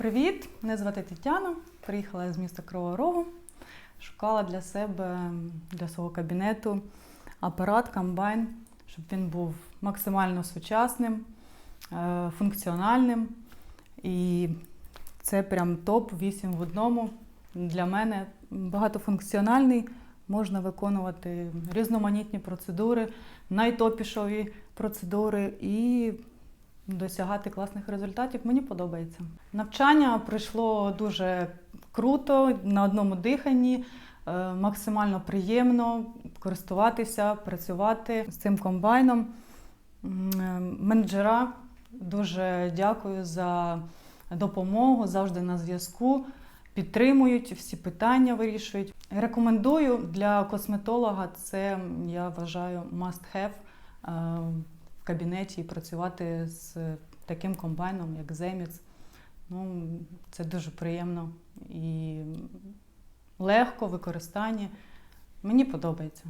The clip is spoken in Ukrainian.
Привіт! Мене звати Тетяна. Приїхала з міста Кривого Рогу. Шукала для себе, для свого кабінету апарат, комбайн, щоб він був максимально сучасним, е, функціональним. І це прям топ 8 в одному. Для мене багатофункціональний. Можна виконувати різноманітні процедури, найтопішові процедури і досягати класних результатів. Мені подобається. Навчання пройшло дуже круто, на одному диханні, е, максимально приємно користуватися, працювати з цим комбайном. Е, Менеджера дуже дякую за допомогу, завжди на зв'язку. Підтримують всі питання, вирішують. Рекомендую для косметолога. Це я вважаю must have е, кабінеті і працювати з таким комбайном, як Земіц. Ну, це дуже приємно і легко в використанні. Мені подобається.